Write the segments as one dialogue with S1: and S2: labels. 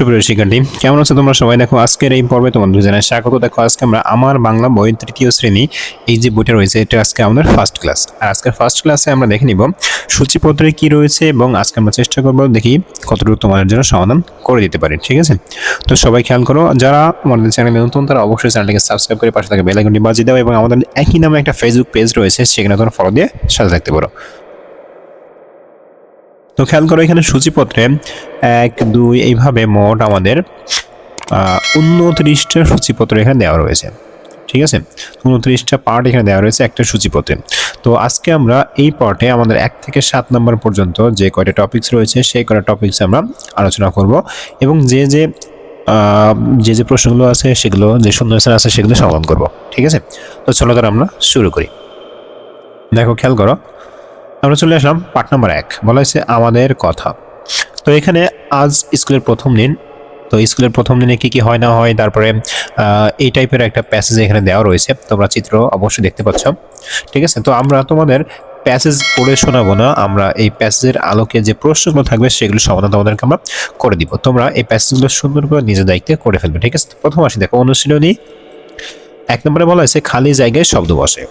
S1: সুপ্রিয় শিক্ষার্থী কেমন আছো তোমরা সবাই? দেখো, আজকের এই পর্বে তোমাদের জানাই স্বাগত। দেখো, আজকে আমরা আমার বাংলা বই তৃতীয় শ্রেণি, এই যে বইটা রয়েছে, এটা আজকে আমাদের ফার্স্ট ক্লাস আর আজকের ফার্স্ট ক্লাসে আমরা দেখে নিব, সূচিপত্রে কি রয়েছে এবং আজকে আমরা চেষ্টা করব দেখি কতটুকু তোমাদের জন্য সমাধান করে দিতে পারি, ঠিক আছে? তো সবাই খেয়াল করো, যারা আমাদের চ্যানেলে নতুন, তারা অবশ্যই চ্যানেলটিকে সাবস্ক্রাইব করে পাশে থাকা বেল আইকনটি বাজিয়ে দাও এবং আমাদের একই নামে একটা ফেসবুক পেজ রয়েছে, সেখানে তোমরা ফলো দিয়ে সাথে থাকতে পারো। তো খেয়াল করো এখানে সূচিপত্রে এক, দুই, এইভাবে মোট আমাদের উনত্রিশটা সূচিপত্র এখানে দেওয়া রয়েছে। ঠিক আছে? উনত্রিশটা পার্ট এখানে দেওয়া রয়েছে একটা সূচিপত্রে। তো আজকে আমরা এই পার্টে আমাদের এক থেকে সাত নম্বর পর্যন্ত যে কয়টা টপিকস রয়েছে, সেই কয়টা টপিকস আমরা আলোচনা করব এবং যে যে যে যে প্রশ্নগুলো আছে সেগুলো, যে শূন্যস্থান আছে সেগুলো সমাধান করব। ঠিক আছে? তো চলো তাহলে আমরা শুরু করি। দেখো, খেয়াল করো। আমরা চলে আসলাম পার্ট নাম্বার এক। বলা হয়েছে আমাদের কথা। তো এখানে আজ স্কুলের প্রথম দিন। তো স্কুলের প্রথম দিনে কি কি হয়, না হয়, তারপরে এই টাইপের একটা প্যাসেজ এখানে দেওয়া রয়েছে। তোমরা চিত্র অবশ্যই দেখতে পাচ্ছ। ঠিক আছে? তো আমরা তোমাদের প্যাসেজ পড়ে শোনাবো না। আমরা এই প্যাসেজের আলোকে যে প্রশ্নগুলো থাকবে সেগুলো সমাধান তোমাদেরকে আমরা করে দিব। তোমরা এই প্যাসেজগুলো সুন্দর করে নিজের দায়িত্বে করে ফেলবে। ঠিক আছে? প্রথম আসি, দেখো, অনুশীলনী এক নম্বরে বলা হয়েছে, খালি জায়গায় শব্দ বসে।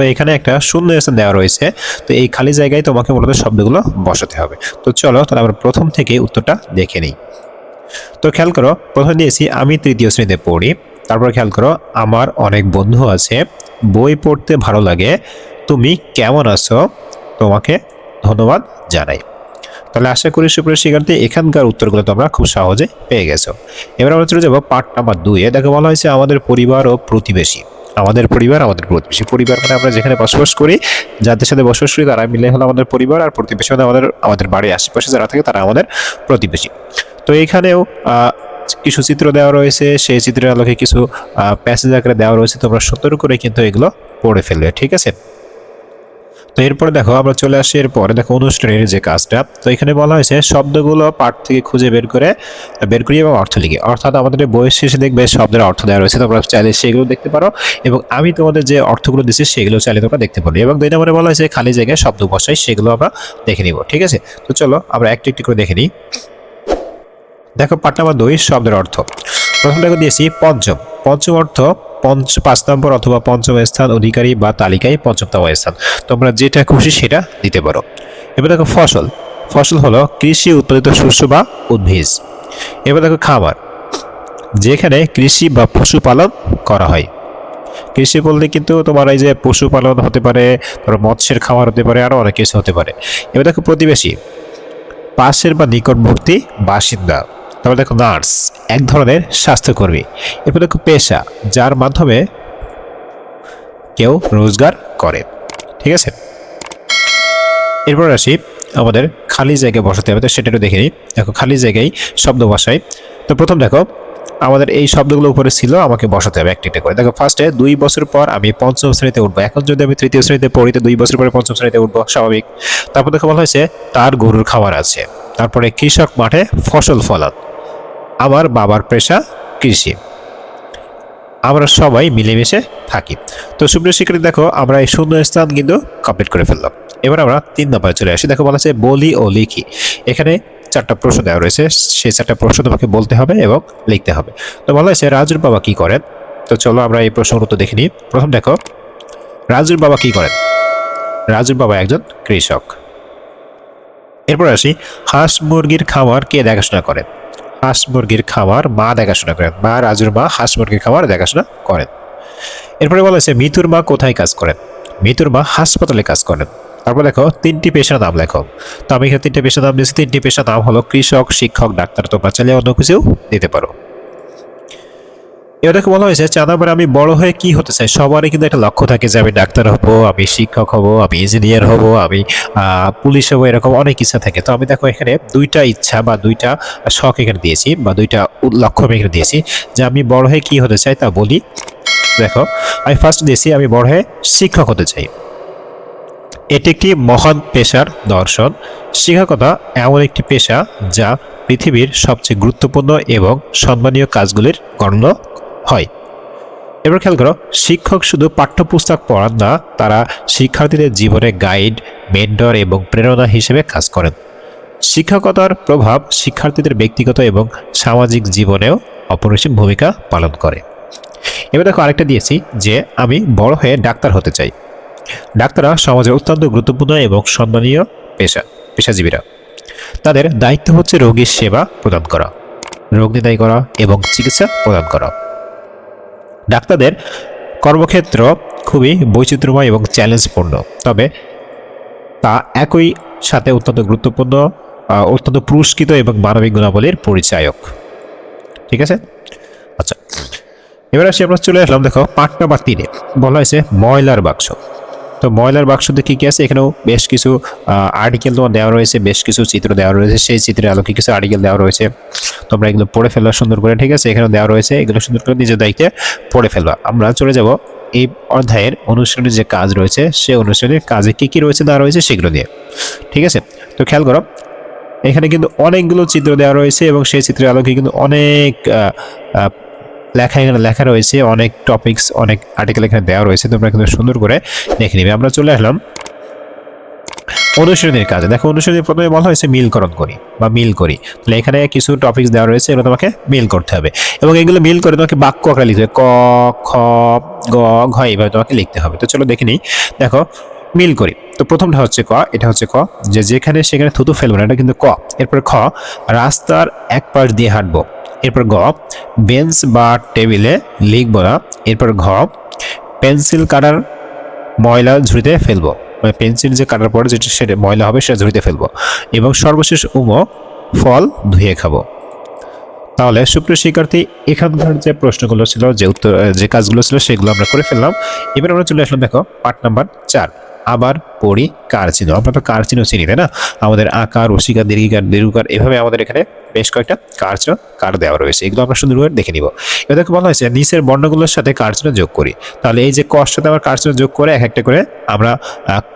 S1: তো এখানে একটা শূন্য স্থান দেওয়া রয়েছে। তো এই খালি জায়গায় তোমাকে মূলত শব্দগুলো বসাতে হবে। তো চলো তাহলে আমরা প্রথম থেকে উত্তরটা দেখে নিই। তো খেয়াল করো, প্রথমে দিয়েছি, আমি তৃতীয় শ্রেণীতে পড়ি। তারপর খেয়াল করো, আমার অনেক বন্ধু আছে, বই পড়তে ভালো লাগে। তুমি কেমন আছো? তোমাকে ধন্যবাদ জানাই। তাহলে আশা করি সুপ্রিয় শিক্ষার্থী, এখানকার উত্তরগুলো তোমরা খুব সহজে পেয়ে গেছো। এবার আমরা চলে যাব পার্ট নাম্বার দুইয়ে। দেখো, বলা হয়েছে, আমাদের পরিবার ও প্রতিবেশী। আমাদের পরিবার, আমাদের প্রতিবেশী পরিবার মানে আমরা যেখানে বসবাস করি, যাদের সাথে বসবাস করি, তারা মিলে হলো আমাদের পরিবার আর প্রতিবেশী মানে আমাদের আমাদের বাড়ির আশেপাশে যারা থাকে, তারা আমাদের প্রতিবেশী। তো এইখানেও কিছু চিত্র দেওয়া রয়েছে। সেই চিত্রের আলোকে কিছু প্যাসেজ আকারে দেওয়া রয়েছে। তোমরা সতর্ক করে কিন্তু এগুলো পড়ে ফেলবে, ঠিক আছে? তো এরপরে দেখো, আমরা চলে আসি এরপরে। দেখো অনুষ্ঠানের যে কাজটা, তো এখানে বলা হয়েছে, শব্দগুলো পাঠ থেকে খুঁজে বের করে বের করি এবং অর্থ লিখি। অর্থাৎ আমাদের বইয়ের শেষে দেখবে শব্দের অর্থ দেওয়া রয়েছে, তোমরা চাইলে সেগুলো দেখতে পারো। এবং আমি তোমাদের যে অর্থগুলো দিচ্ছি, সেগুলো চাইলে তোমরা দেখতে পারো। এবং দুই নম্বরে বলা হয়েছে, খালি জায়গায় শব্দ বসাই সেগুলো আমরা দেখে নিব, ঠিক আছে? তো চলো, আমরা একটি একটি করে দেখে নিই। দেখো, পাঠ নাম্বার দুই, শব্দের অর্থ। প্রথম দেখো দিয়েছি, পঞ্চম। পঞ্চম অর্থ পঞ্চ, পাঁচ নম্বর অথবা পঞ্চম স্থান অধিকারী বা তালিকায় পঞ্চমতম স্থান। তোমরা যেটা খুশি সেটা দিতে পারো। এবার দেখো ফসল। ফসল হলো কৃষি উৎপাদিত শস্য বা উদ্ভিজ এবার দেখো খামার। যেখানে কৃষি বা পশুপালন করা হয়। কৃষি বলতে কিন্তু তোমার এই যে পশুপালন হতে পারে, তারপর মৎস্যের খামার হতে পারে আরও অনেক কিছু হতে পারে। এবার দেখো প্রতিবেশী। পাশের বা নিকটবর্তী বাসিন্দা। তারপর দেখো নার্স এক ধরনের স্বাস্থ্যকর্মী। এরপর দেখো পেশা, যার মাধ্যমে কেউ রোজগার করে, ঠিক আছে? এরপর আসি আমাদের খালি জায়গায় বসাতে হবে, তো সেটা একটু দেখে নিই। দেখো, খালি জায়গায় শব্দ বসাই। তো প্রথম দেখো, আমাদের এই শব্দগুলো উপরে ছিল, আমাকে বসাতে হবে একটা করে। দেখো ফার্স্টে দুই বছর পর আমি পঞ্চম শ্রেণীতে উঠবো। এখন যদি আমি তৃতীয় শ্রেণীতে পড়ি, তো দুই বছর পরে পঞ্চম শ্রেণীতে উঠবো, স্বাভাবিক। তারপর দেখো বলা হয়েছে, তার গরুর খাবার আছে। তারপরে কৃষক মাঠে ফসল ফলান। আমার বাবার পেশা কৃষি। আমরা সবাই মিলেমিশে থাকি। তো সুপ্রিয় শিক্ষার্থী, দেখো, আমরা এই শূন্য স্থান কিন্তু কমপ্লিট করে ফেললাম। এবার আমরা তিন নম্বরে চলে আসি। দেখো বলা বলি ও লিখি। এখানে চারটা প্রশ্ন দেওয়া রয়েছে। সেই চারটা প্রশ্ন তোমাকে বলতে হবে এবং লিখতে হবে। তো বলা হয়েছে, রাজুর বাবা কি করেন? তো চলো আমরা এই প্রশ্নগুলো তো দেখে নিই। প্রথম দেখো, রাজুর বাবা কি করেন? রাজুর বাবা একজন কৃষক। এরপর আসি, হাঁস মুরগির খামার কে দেখাশোনা করেন? হাঁস মুরগির খামার মা দেখাশোনা করেন। মা রাজুর মা হাঁস মুরগির খাবার দেখাশোনা করেন। এরপরে বলা হয়েছে, মিতুর মা কোথায় কাজ করেন? মিতুর মা হাসপাতালে কাজ করেন। তারপর দেখো তিনটি পেশার নাম লেখো। তো আমি এখানে তিনটি পেশার নাম দিয়েছি। তিনটি পেশার নাম হলো কৃষক, শিক্ষক, ডাক্তার, তোমরা চাইলে অন্য কিছু দিতে পারো। দেখো বলা হয়েছে, চাঁদাবার আমি বড় হয়ে কি হতে চাই? সবারই কিন্তু একটা লক্ষ্য থাকে যে আমি ডাক্তার হব, আমি শিক্ষক হব, আমি ইঞ্জিনিয়ার হব, আমি পুলিশ হব, এরকম অনেক ইচ্ছা থাকে। তো আমি দেখো এখানে দুইটা ইচ্ছা বা দুইটা শখ এখানে দিয়েছি বা দুইটা লক্ষ্য আমি এখানে দিয়েছি যে আমি বড় হয়ে কি হতে চাই তা বলি। দেখো, আমি ফার্স্ট দিয়েছি আমি বড় হয়ে শিক্ষক হতে চাই। এটি একটি মহান পেশার দর্শন। শিক্ষকতা এমন একটি পেশা যা পৃথিবীর সবচেয়ে গুরুত্বপূর্ণ এবং সম্মানীয় কাজগুলির গণ্য হয়। এবার খেয়াল করো, শিক্ষক শুধু পাঠ্যপুস্তক পড়ান না, তারা শিক্ষার্থীদের জীবনে গাইড মেন্টর এবং প্রেরণা হিসেবে কাজ করেন। শিক্ষকতার প্রভাব শিক্ষার্থীদের ব্যক্তিগত এবং সামাজিক জীবনেও অপরিসীম ভূমিকা পালন করে। এবার দেখো আরেকটা দিয়েছি, যে আমি বড় হয়ে ডাক্তার হতে চাই। ডাক্তাররা সমাজের অত্যন্ত গুরুত্বপূর্ণ এবং সম্মানীয় পেশা, পেশাজীবীরা। তাদের দায়িত্ব হচ্ছে রোগীর সেবা প্রদান করা, রোগ নির্ণয় করা এবং চিকিৎসা প্রদান করা। ডাক্তারদের কর্মক্ষেত্র খুবই বৈচিত্র্যময় এবং চ্যালেঞ্জপূর্ণ। তবে তা একই সাথে অত্যন্ত গুরুত্বপূর্ণ অত্যন্ত পুরস্কৃত এবং মানবিক গুণাবলীর পরিচায়ক। ঠিক আছে? আচ্ছা। এবার আসি, আমরা চলে আসলাম, দেখো পাঁচ নাম্বার তিনে। বলা হয়েছে ময়লার বাক্স। তো ময়লার বাক্সতে কী কী আছে? এখানেও বেশ কিছু আর্টিকেল তোমার দেওয়া রয়েছে, বেশ কিছু চিত্র দেওয়া রয়েছে। সেই চিত্রের আলোকে কিছু আর্টিকেল দেওয়া রয়েছে। তোমরা এগুলো পড়ে ফেলবা সুন্দর করে, ঠিক আছে? এখানেও দেওয়া রয়েছে, এগুলো সুন্দর করে নিজের দায়িত্বে পড়ে ফেলবা আমরা চলে যাব এই অধ্যায়ের অনুশীলনের যে কাজ রয়েছে, সেই অনুশীলনের কাজে কী কী রয়েছে, দেওয়া রয়েছে সেগুলো নিয়ে। ঠিক আছে? তো খেয়াল করো, এখানে কিন্তু অনেকগুলো চিত্র দেওয়া রয়েছে এবং সেই চিত্রের আলোকে কিন্তু অনেক লেখা এখানে লেখা রয়েছে, অনেক টপিকস অনেক আর্টিকেল এখানে দেওয়া রয়েছে, তোমরা কিন্তু সুন্দর করে দেখে নিবে। আমরা চলে আসলাম অনুশীলনের কাজে। দেখো অনুশীলনী প্রথমে বলা হয়েছে মিলকরণ করি বা মিল করি। তাহলে এখানে কিছু টপিকস দেওয়া রয়েছে, এগুলো তোমাকে মিল করতে হবে। এবং এগুলো মিল করে তোমাকে বাক্য আকারে লিখতে হবে। ক, খ, গ, ঘ, এইভাবে তোমাকে লিখতে হবে। তো চলো দেখে নিই। দেখো, মিল করি। তো প্রথমটা হচ্ছে ক, এটা হচ্ছে ক। যে যেখানে সেখানে থুতু ফেলব না, এটা কিন্তু ক। এরপর খ, রাস্তার এক পাশ দিয়ে হাঁটবো। এরপর গ বেঞ্চ বা টেবিলে লিখব না এরপর ঘ, পেন্সিল কাটার ময়লা ঝুড়িতে ফেলব। মানে পেন্সিল যে কাটার পর যেটা সেটা ময়লা হবে সেটা ঝুড়িতে ফেলব। এবং সর্বশেষ উম, ফল ধুয়ে খাব। তাহলে সুপ্রিয় শিক্ষার্থী, এখানকার যে প্রশ্নগুলো ছিল, যে উত্তর, যে কাজগুলো ছিল, সেগুলো আমরা করে ফেললাম। এবার আমরা চলে আসলাম, দেখো পার্ট নাম্বার চার। আবার পড়ি কার চিহ্ন আমরা তো কার চিহ্ন চিনি, তাই না? আমাদের আকার রসিকার দীর্ঘিকার, দীর্ঘকার, এভাবে আমাদের এখানে বেশ কয়েকটা কার চিহ্ন কার দেওয়া রয়েছে। এগুলো আমরা সুন্দর করে দেখে নিব। এবার দেখো বলা হয়েছে, নিচের বর্ণগুলোর সাথে কার চিহ্ন যোগ করি। তাহলে এই যে সাথে আমরা কার চিহ্ন যোগ করে এক একটা করে আমরা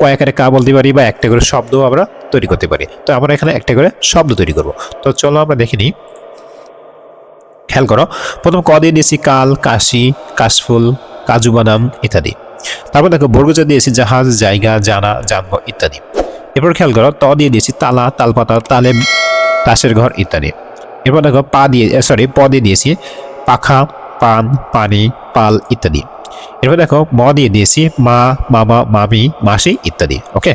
S1: কয়েকারে কা বলতে পারি বা একটা করে শব্দ আমরা তৈরি করতে পারি। তো আমরা এখানে একটা করে শব্দ তৈরি করব। তো চলো আমরা দেখে নিই। খেয়াল করো, প্রথম ক দিয়ে দিয়েছি কাল, কাশি, কাশফুল, কাজু বাদাম ইত্যাদি। তারপর দেখো, বর্গজা দিয়েছি জাহাজ, জায়গা, জানা, জানব ইত্যাদি। এরপর খেয়াল করো, ত দিয়ে দিয়েছি তালা, তালপাতা, তালে, তাসের ঘর ইত্যাদি। এরপর দেখো, পা দিয়ে সরি প দিয়ে দিয়েছি পাখা, পান, পানি, পাল ইত্যাদি। এরপর দেখো, ম দিয়ে দিয়েছি মা, মামা, মামি, মাসি ইত্যাদি ওকে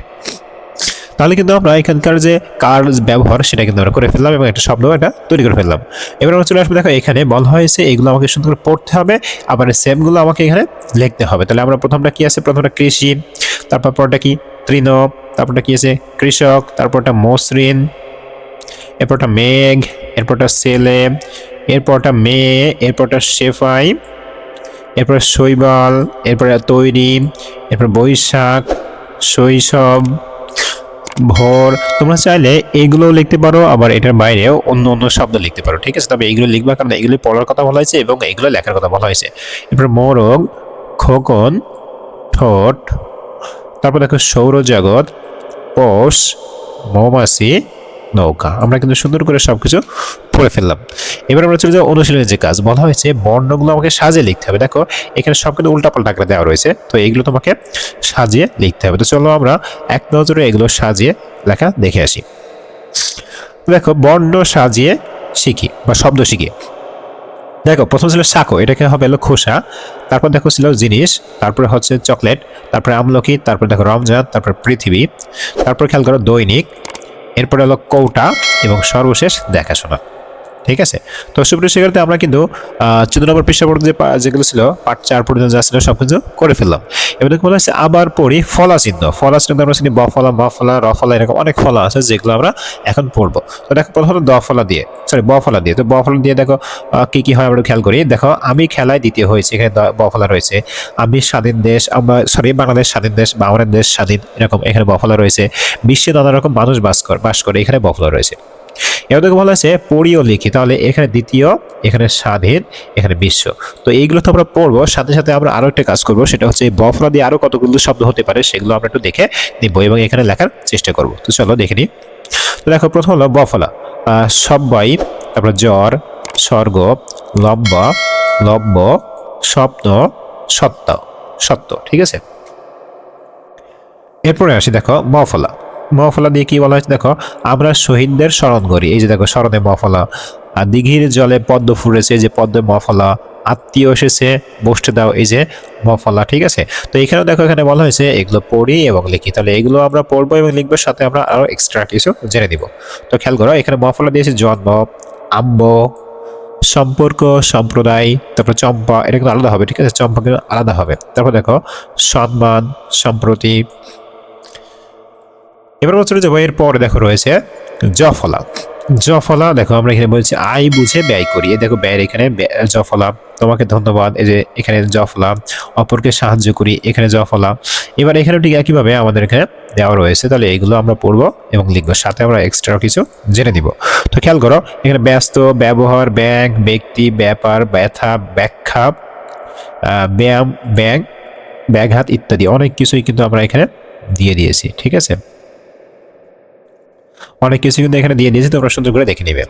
S1: তাহলে কিন্তু আমরা এখানকার যে কার ব্যবহার সেটা কিন্তু আমরা করে ফেললাম এবং একটা শব্দ এটা তৈরি করে ফেললাম। এবার আমরা চলে আসব, দেখো এখানে বলা হয়েছে এগুলো আমাকে সুন্দর করে পড়তে হবে, আবার সেমগুলো আমাকে এখানে লিখতে হবে। তাহলে আমরা প্রথমটা কি আছে? প্রথমটা কৃষি, তারপর পরটা কি? তৃণ, তারপরটা কি আছে? কৃষক, তারপরটা মসৃণ, এরপরটা মেঘ, এরপরটা ছেলে এরপরটা মেয়ে, এরপরটা শেফাই, এরপর শৈবাল, এরপরে তৈরি, এরপর বৈশাখ, শৈশব ভোর। তোমরা চাইলে এগুলো লিখতে পারো, আবার এটার বাইরে অন্য অন্য শব্দ লিখতে পারো, ঠিক আছে? তবে এগুলো লিখবা কারণ এগুলো পড়ার কথা বলা হয়েছে এবং এগুলো লেখার কথা বলা হয়েছে। এরপর মোরগ, খোকন, ঠোঁট, তারপর দেখো সৌরজগৎ, পোষ, মৌমাছি নৌকা। আমরা কিন্তু সুন্দর করে সবকিছু পড়ে ফেললাম। এবার আমরা চলে যাব অনুশীলনের যে কাজ। বলা হয়েছে বর্ণগুলো আমাকে সাজিয়ে লিখতে হবে। দেখো, এখানে সব কিন্তু উল্টাপাল্টা আকারে দেওয়া রয়েছে। তো এইগুলো তোমাকে সাজিয়ে লিখতে হবে। তো চলো আমরা এক নজরে এগুলো সাজিয়ে লেখা দেখে আসি। দেখো, বর্ণ সাজিয়ে শিখি বা শব্দ শিখি। দেখো, প্রথম ছিল সাকো। এটাকে হবে হলো খোসা। তারপর দেখো ছিল জিনিস। তারপরে হচ্ছে চকলেট। তারপরে আমলকি। তারপর দেখো রমজান। তারপর পৃথিবী। তারপর খেয়াল করো দৈনিক। এরপরে হলো কৌটা এবং সর্বশেষ দেখাশোনা। ঠিক আছে? তো সুপ্রিয় শিক্ষার্থী, আমরা কিন্তু চোদ্দ নম্বর পৃষ্ঠা পর্যন্ত যেগুলো ছিল পার্ট চার পর্যন্ত যা ছিল সব কিছু করে ফেললাম। এবার দেখো বলা হচ্ছে আবার পড়ি ফলা চিহ্ন। ফলা চিহ্ন আমরা চিনি ব ফলা, ম ফলা, র ফলা, এরকম অনেক ফলা আছে যেগুলো আমরা এখন পড়ব। তো দেখো প্রথমত দ ফলা দিয়ে সরি ব ফলা দিয়ে। তো ব ফলা দিয়ে দেখো কি কি হয় আমরা খেয়াল করি। দেখো, আমি খেলায় দ্বিতীয় হয়েছে, এখানে দ- ব ফলা রয়েছে। আমি স্বাধীন দেশ, আমরা সরি বাংলাদেশ স্বাধীন দেশ বা আমাদের দেশ স্বাধীন, এরকম এখানে বফলা রয়েছে। বিশ্বে নানা রকম মানুষ বাস করে বাস করে এখানে বফলা রয়েছে। এবার দেখো বলা আছে পড়ি ও লিখি। তাহলে এখানে দ্বিতীয়, এখানে স্বাধীন, এখানে বিশ্ব। তো এইগুলো তো আমরা পড়ব, সাথে সাথে আমরা আরও একটা কাজ করব, সেটা হচ্ছে বফলা দিয়ে আরও কতগুলো শব্দ হতে পারে সেগুলো আমরা একটু দেখে নিব এবং এখানে লেখার চেষ্টা করব। তো চলো দেখে নিই। তো দেখো প্রথম হলো বফলা। সব্বাই, তারপর জ্বর, স্বর্গ, লব্ব লব্য স্বপ্ন, সত্য সত্য, ঠিক আছে? এরপরে আসি দেখো মফলা মহফলা দিয়ে কি বলা হয়েছে? দেখো, আমরা শহীদদের স্মরণ করি। এই যে দেখো, স্মরণে মহফলা। আর দিঘির জলে পদ্ম ফুটেছে যে পদ্ম মহফলা। আত্মীয় এসেছে, বসতে দাও, এই যে মফলা ঠিক আছে? তো এখানেও দেখো, এখানে বলা হয়েছে, এগুলো পড়ি এবং লিখি। তাহলে এগুলো আমরা পড়ব এবং লিখব, সাথে আমরা আরও এক্সট্রা কিছু জেনে দিব তো খেয়াল করো, এখানে মফলা দিয়েছে জন্ম, আম্ব, সম্পর্ক, সম্প্রদায়, তারপর চম্পা, এটা কিন্তু আলাদা হবে, ঠিক আছে? চম্পা কিন্তু আলাদা হবে। তারপর দেখো, সম্মান, সম্প্রতি এবার আমরা চলে যাব এরপরে দেখো রয়েছে জফলা। জফলা, দেখো আমরা এখানে বলছি আয় বুঝে ব্যয় করি। দেখো ব্যয়ের এখানে জফলা, তোমাকে ধন্যবাদ। এই যে এখানে জফলা, অপরকে সাহায্য করি, এখানে জফলা। এবার এখানে ঠিক একইভাবে আমাদের এখানে দেওয়া রয়েছে। তাহলে এগুলো আমরা পড়ব এবং লিখব। সাথে আমরা এক্সট্রা কিছু জেনে দিব তো খেয়াল করো, এখানে ব্যস্ত, ব্যবহার, ব্যাংক, ব্যক্তি, ব্যাপার, ব্যথা, ব্যাখ্যা ব্যায়াম ব্যাংক ব্যাঘাত ইত্যাদি অনেক কিছুই কিন্তু আমরা এখানে দিয়ে দিয়েছি। ঠিক আছে? অনেক কিছু কিন্তু এখানে দিয়ে দিয়েছি, তোমরা সুন্দর করে দেখে নিবে।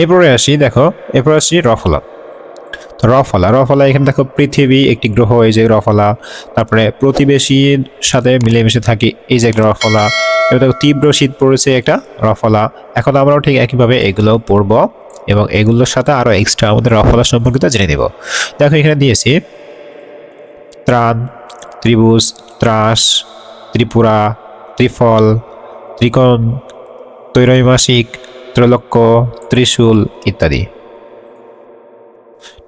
S1: এরপরে আসি, দেখো, এরপরে আসি রফলা। রফলা রফলা এখানে দেখো, পৃথিবী একটি গ্রহ, এই যে রফলা, তারপরে প্রতিবেশীর সাথে মিলেমিশে থাকি, এই যে একটা রফলা, এবার দেখো, তীব্র শীত পড়েছে একটা রফলা। এখন আমরাও ঠিক একইভাবে এগুলো পড়ব এবং এগুলোর সাথে আরও এক্সট্রা আমাদের রফলা সম্পর্কিত জেনে নেব। দেখো, এখানে দিয়েছি, ত্রাণ, ত্রিভুজ, ত্রাস, ত্রিপুরা, ত্রিফল ত্রিকোণ, ত্রৈমাসিক ত্রৈলক্ষ ত্রিশূল ইত্যাদি।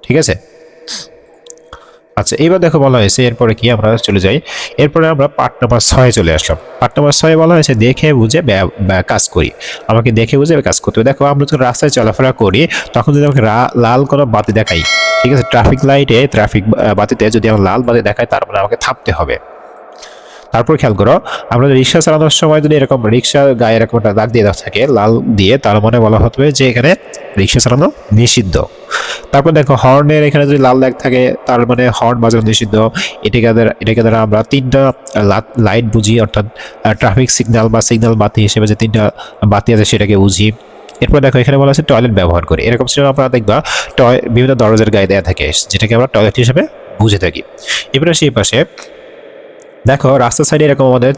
S1: ঠিক আছে? আচ্ছা এবার দেখো বলা হয়েছে, এরপরে কি আমরা চলে যাই? এরপরে আমরা পার্ট নাম্বার ছয়ে চলে আসলাম। পার্ট নাম্বার ছয়ে বলা হয়েছে, দেখে বুঝে কাজ করি। আমাকে দেখে বুঝে কাজ করতে হবে। দেখো, আমরা যখন রাস্তায় চলাফেরা করি, তখন যদি আমাকে লাল কোনো বাতি দেখাই, ঠিক আছে? ট্রাফিক লাইটে, ট্রাফিক বাতিতে যদি আমার লাল বাতি দেখায় তার মানে আমাকে থামতে হবে। তারপর খেয়াল করো আমরা রিক্সা চালানোর সময় যদি এরকম রিক্সা গায়ে এরকম একটা দাগ দিয়ে দেওয়া থাকে, লাল দিয়ে, তার মানে বলা হবে যে এখানে রিক্সা চালানো নিষিদ্ধ। তারপর দেখো, হর্নের এখানে যদি লাল দাগ থাকে, তার মানে হর্ন বাজানো নিষিদ্ধ। এটাকে দ্বারা এটাকে দ্বারা আমরা তিনটা লাইট বুঝি, অর্থাৎ ট্রাফিক সিগন্যাল বা সিগন্যাল বাতি হিসেবে যে তিনটা বাতি আছে সেটাকে বুঝি এরপর দেখো, এখানে বলা আছে টয়লেট ব্যবহার করি। এরকম ছিল আমরা দেখবা, টয় বিভিন্ন দরজার গায়ে দেওয়া থাকে, যেটাকে আমরা টয়লেট হিসেবে বুঝে থাকি। এবারে সেই পাশে। দেখো, রাস্তার সাইডে এরকম আমাদের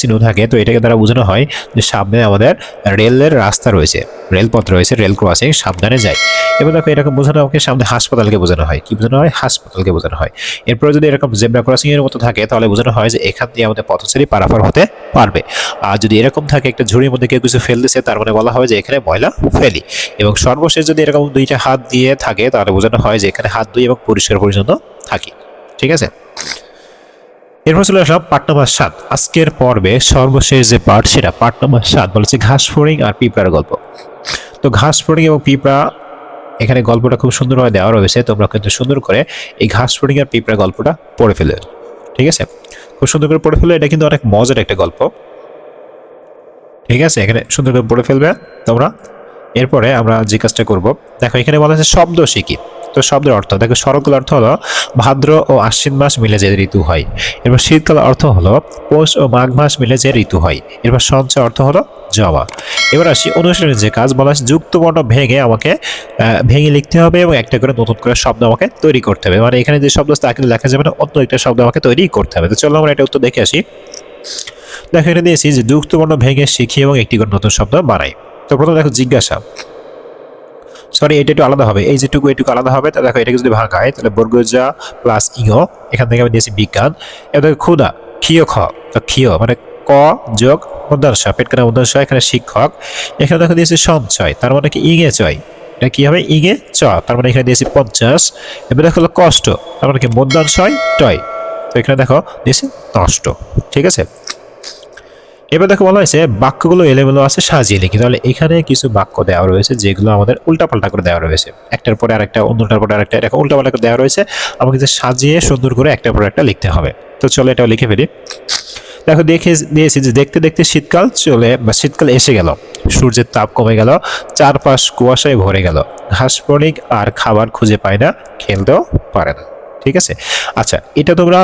S1: চিহ্ন থাকে, তো এটাকে দ্বারা বোঝানো হয় যে সামনে আমাদের রেলের রাস্তা রয়েছে, রেলপথ রয়েছে, রেল ক্রসিং সাবধানে যায়। এবার দেখো, এরকম বোঝানো আমাকে সামনে হাসপাতালকে বোঝানো হয়। কি বোঝানো হয়? হাসপাতালকে বোঝানো হয়। এরপরে যদি এরকম জেব্রা ক্রসিং এর মতো থাকে, তাহলে বোঝানো হয় যে এখান দিয়ে আমাদের পথচারী পারাপার হতে পারবে। আর যদি এরকম থাকে, একটা ঝুড়ির মধ্যে কেউ কিছু ফেল দিছে, তার মানে বলা হয় যে এখানে ময়লা ফেলি। এবং সর্বশেষ যদি এরকম দুইটা হাত দিয়ে থাকে, তাহলে বোঝানো হয় যে এখানে হাত দুই এবং পরিষ্কার পরিচ্ছন্ন থাকি। ঠিক আছে? এরপর চলে আসলাম পার্ট নাম্বার সাত। আজকের পর্বে সর্বশেষ যে পার্ট সেটা পার্ট নাম্বার সাত বলেছে ঘাস ফোড়িং আর পিঁপড়ার গল্প। তো ঘাস ফোড়িং এবং পিঁপড়া, এখানে গল্পটা খুব সুন্দরভাবে দেওয়া রয়েছে, তোমরা কিন্তু সুন্দর করে এই ঘাস ফোড়িং আর পিঁপড়া গল্পটা পড়ে ফেলে ঠিক আছে? খুব সুন্দর করে পড়ে ফেলে এটা কিন্তু অনেক মজার একটা গল্প। ঠিক আছে? এখানে সুন্দর করে পড়ে ফেলবে তোমরা। এরপরে আমরা যে কাজটা করব, দেখো এখানে বলা আছে শব্দ শিখি। তো শব্দের অর্থ। দেখো, শরৎকাল অর্থ হলো ভাদ্র ও আশ্বিন মাস মিলে যে ঋতু হয়। এরপর শীতকাল অর্থ হলো পৌষ ও মাঘ মাস মিলে যে ঋতু হয়। এরপর সঞ্চয় অর্থ হলো জমা এবার আসি অনুশীলনের যে কাজ বলা আছে যুক্ত বর্ণ ভেঙে আমাকে ভেঙে লিখতে হবে এবং একটা করে নতুন করে শব্দ আমাকে তৈরি করতে হবে। মানে এখানে যে শব্দ আছে তা কিন্তু লেখা যাবে না, অন্য একটা শব্দ আমাকে তৈরি করতে হবে। তো চলো আমরা এটা উত্তর দেখে আসি। দেখো, এখানে দিয়েছি যে যুক্ত বর্ণ ভেঙে শিখি এবং একটি করে নতুন শব্দ বানাই। তো প্রথমে দেখো, জিজ্ঞাসা। সরি এটা একটু আলাদা হবে। এই যেটুকু, এটুকু আলাদা হবে, তা দেখো, এটাকে যদি ভাগ হয়, তাহলে বর্গজা প্লাস ইঙ এখান থেকে আমি দিয়েছি বিজ্ঞান। এবার দেখো ক্ষুদা ক্ষিয় খ। তো ক্ষিয় মানে ক যোগ মধ্যাংশ পেট কাটা মধ্যাংশ এখানে শিক্ষক। এখানে দেখো, দিয়েছি সঞ্চয়, তার মানে কি? ইঙে চয়। এটা কি হবে? ইঙে চ, তার মানে এখানে দিয়েছি পঞ্চাশ। এবার দেখো, হলো কষ্ট, তার মানে কি? মধ্যাংশয়, টয়। তো এখানে দেখো, দিয়েছি নষ্ট। ঠিক আছে? এবার দেখো বলা হয়েছে, বাক্যগুলো এলোমেলো আছে, সাজিয়ে লিখি। তাহলে এখানে কিছু বাক্য দেওয়া রয়েছে, যেগুলো আমাদের উল্টাপাল্টা করে দেওয়া রয়েছে। একটার পরে আরেকটা, অন্যটার পরে আরেকটা, এরকম উল্টাপাল্টা করে দেওয়া রয়েছে। আমাকে যে সাজিয়ে সুন্দর করে একটার পর একটা লিখতে হবে। তো চলো এটাও লিখে ফেলি। দেখো, দেখে দিয়েছি যে দেখতে দেখতে শীতকাল চলে, বা শীতকাল এসে গেল। সূর্যের তাপ কমে গেল, চারপাশ কুয়াশায় ভরে গেল। ঘাসপণিক আর খাবার খুঁজে পায় না, খেলতেও পারে না। ঠিক আছে? আচ্ছা এটা তোমরা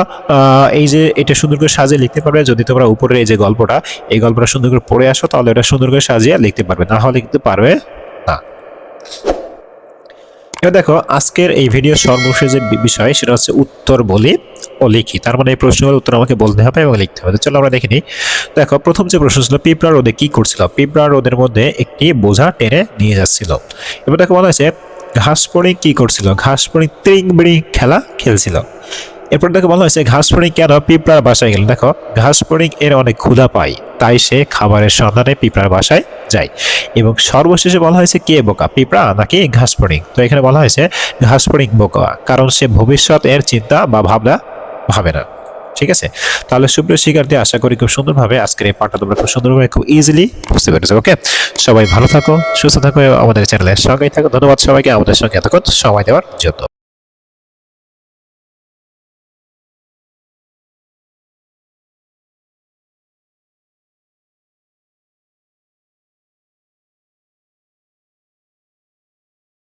S1: এই যে এটা সুন্দর করে সাজিয়ে লিখতে পারবে, যদি তোমরা উপরের এই যে গল্পটা, এই গল্পটা সুন্দর করে পড়ে আসো, তাহলে এটা সুন্দর করে সাজিয়ে লিখতে পারবে। না হলে কিন্তু পারবে না। এবার দেখো, আজকের এই ভিডিওর সর্বশেষ যে বিষয়, সেটা হচ্ছে উত্তর বলি ও লিখি। তার মানে এই প্রশ্নগুলোর উত্তর আমাকে বলতে হবে এবং লিখতে হবে। চলো আমরা দেখে নিই। দেখো, প্রথম যে প্রশ্ন ছিল, পিঁপড়া রোদে কী করছিল? পিঁপড়া রোদের মধ্যে একটি বোঝা টেনে নিয়ে যাচ্ছিল। এবার দেখো বলা হয়েছে ঘাস পড়ে কি করছিল? ঘাস পড়ে ত্রিং বিড়ি খেলা খেলছিল। এরপর দেখো বলা হয়েছে ঘাস ফড়িং কেন পিঁপড়ার বাসায় গেল? দেখো ঘাস ফড়িং এর অনেক ক্ষুধা পায়, তাই সে খাবারের সন্ধানে পিঁপড়ার বাসায় যায়। এবং সর্বশেষে বলা হয়েছে, কে বোকা, পিঁপড়া নাকি ঘাস তো এখানে বলা হয়েছে ঘাস বোকা, কারণ সে ভবিষ্যৎ এর চিন্তা বা ভাবনা ভাবে না। ঠিক আছে? তাহলে সুপ্রিয় শিক্ষার্থী, আশা করি খুব সুন্দরভাবে আজকের এই পাঠটা তোমরা খুব সুন্দরভাবে, খুব ইজিলি বুঝতে পেরেছ ওকে সবাই ভালো থাকো, সুস্থ থাকো, আমাদের চ্যানেলের সঙ্গেই থাকো, ধন্যবাদ সবাইকে, আমাদের সঙ্গে এতক্ষণ সময় দেওয়ার জন্য।